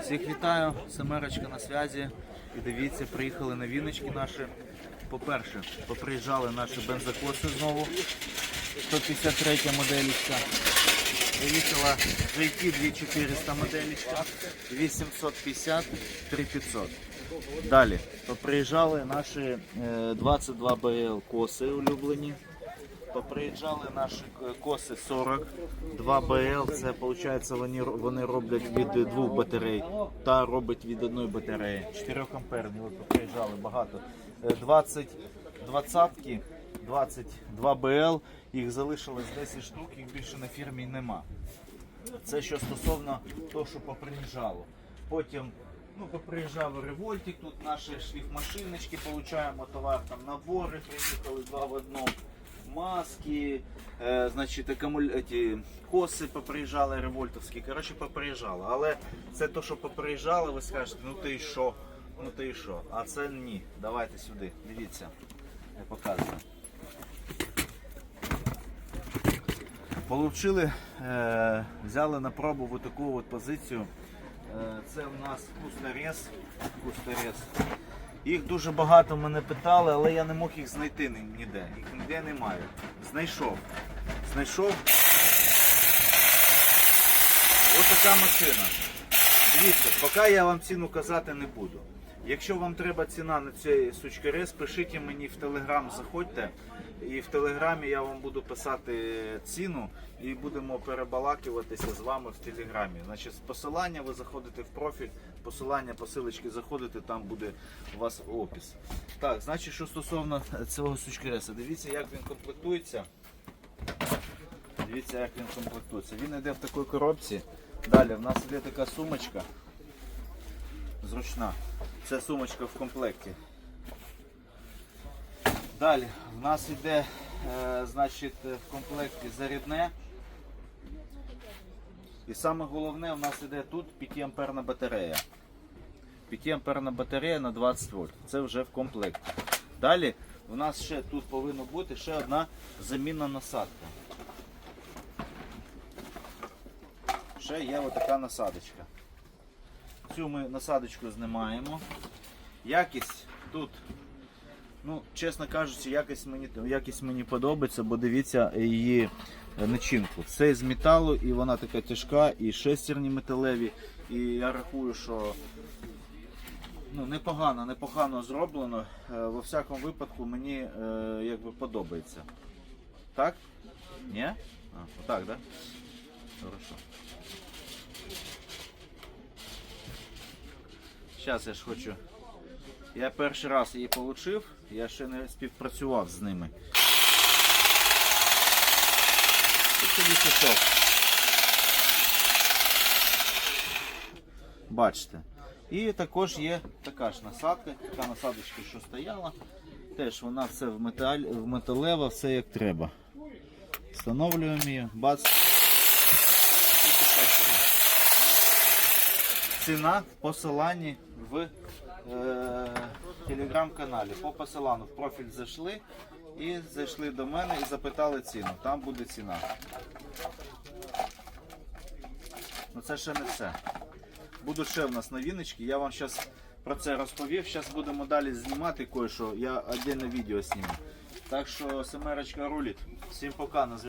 Всіх вітаю, Семерочка на зв'язі. І дивіться, приїхали на віночки наші. По-перше, поприїжджали наші бензокоси знову. 153 моделічка. Приїхала JT 2400 моделічка. 850 3500. Далі поприїжджали наші е, 22 BL коси улюблені. Поприїжджали наші е, коси 40, 2 БЛ, це виходить вони, вони роблять від двох батарей та робить від одної батареї. 4 амперні, от поприїжджали багато. Е, 20 двадцятки, 22 БЛ, їх залишилось 10 штук, їх більше на фірмі нема. Це що стосовно того, що поприїжджало. Потім ну, поприїжджав револьтик, тут наші шліфмашиночки, получаємо товар, там набори приїхали два в одному. Маски, е, значить, акумуль... ті, коси поприїжджали револьтовські. Коротше, поприїжджали. Але це то, що поприїжджали, ви скажете, ну ти що? Ну ти і що? А це ні. Давайте сюди. Дивіться. Я показую. Получили, е, взяли на пробу в таку от позицію. Е, це в нас кусторез. кусторез. Їх дуже багато мене питали, але я не мог їх знайти ні- ніде. Їх ніде немає. Знайшов. Знайшов. Ось така машина. Дивіться, поки я вам ціну казати не буду. Якщо вам треба ціна на цей сучкерез, пишіть мені в телеграм, заходьте. І в телеграмі я вам буду писати ціну і будемо перебалакуватися з вами в телеграмі. Значить, посилання ви заходите в профіль, посилання посилочки заходите, там буде у вас опис. Так, значить, що стосовно цього сучкереса, дивіться, як він комплектується. Дивіться, як він комплектується. Він йде в такій коробці. Далі в нас йде така сумочка. Зручна. Це сумочка в комплекті. Далі в нас йде е, значить, в комплекті зарядне. І саме головне, в нас йде тут 5 амперна батарея. 5 амперна батарея на 20 вольт. Це вже в комплекті. Далі в нас ще тут повинна бути ще одна замінна насадка. Ще є отака насадочка. Цю ми насадочку знімаємо. Якість тут, ну, чесно кажучи, якість мені, якість мені подобається, бо дивіться її начинку. Це з металу і вона така тяжка, і шестерні металеві. І я рахую, що ну, непогано, непогано зроблено. Е, Во всякому випадку мені е, якби подобається. Так? Ні? А, отак, да? Хорошо. Зараз я ж хочу. Я перший раз її отримав, я ще не співпрацював з ними. Бачите. І також є така ж насадка, така насадочка, що стояла. Теж вона все в, металь, в металева, все як треба. Встановлюємо її, бац. І пішла. Ціна в посиланні в е, телеграм-каналі. По посиланню в профіль зайшли і зайшли до мене і запитали ціну. Там буде ціна. Ну це ще не все. Будуть ще в нас новиночки. Я вам зараз про це розповів. Зараз будемо далі знімати кое-що. Я отдельне відео зніму. Так що семерочка рулить. Всім пока.